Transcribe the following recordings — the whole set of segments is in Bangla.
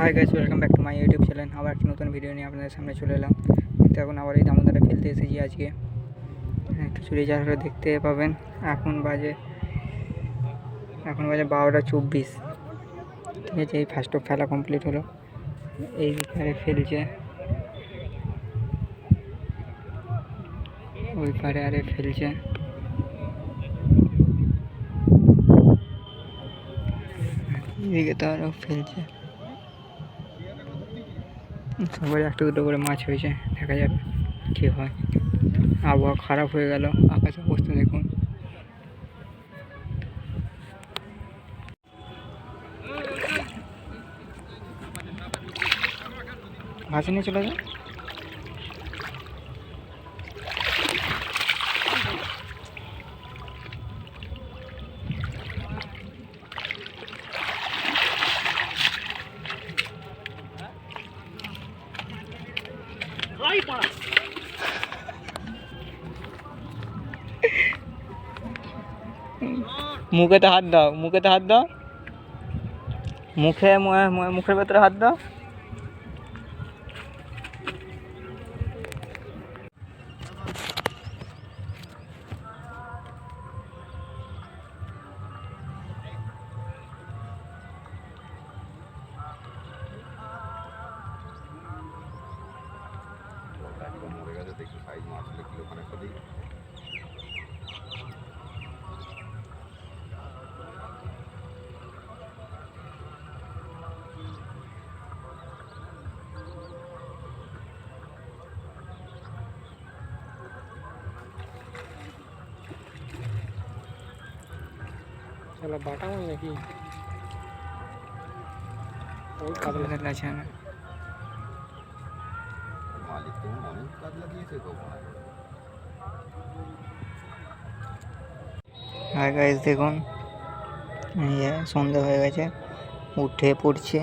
Hi guys welcome back to my YouTube channel আবার একটি নতুন ভিডিও নিয়ে আপনাদের সামনে চলে এলাম। তো এখন আবার এই দামোদরে ফেলতে এসেছি আজকে। হ্যাঁ, একটু চুরি চাষ দেখতে পাবেন। এখন বাজে এখন বাজে বারোটা চব্বিশ। ঠিক আছে এই ফার্স্ট খেলা কমপ্লিট হলো। এই পারে ফেলছে। ওই পারে আরে ফেলছে। এদিকে তো আরও ফেলছে। সবাই একটা দুটো করে মাছ হয়েছে, দেখা যাবে কী হয়। আবহাওয়া খারাপ হয়ে গেল আকাশে অবস্থা দেখুন। ভাসে নিয়ে চলে যায় মুখেতে হাত দাও মুখেতে হাত দাও। মুখে মুখের ভেতরে হাত দাও। একদম মরে গেছে দেখি সাইজ মাছ হলে কিলো খানেক দিই চলো বাটা মাছ নাকি ওই কাতলা তো অনেক কাজ লাগিয়েছে তো আর গাইজ দেখুন সন্ধ্যা হয়ে গেছে, উঠে পড়ছে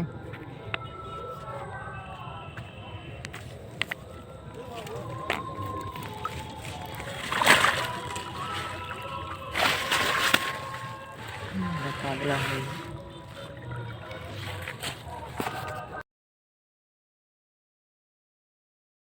কাতলা হয়ে।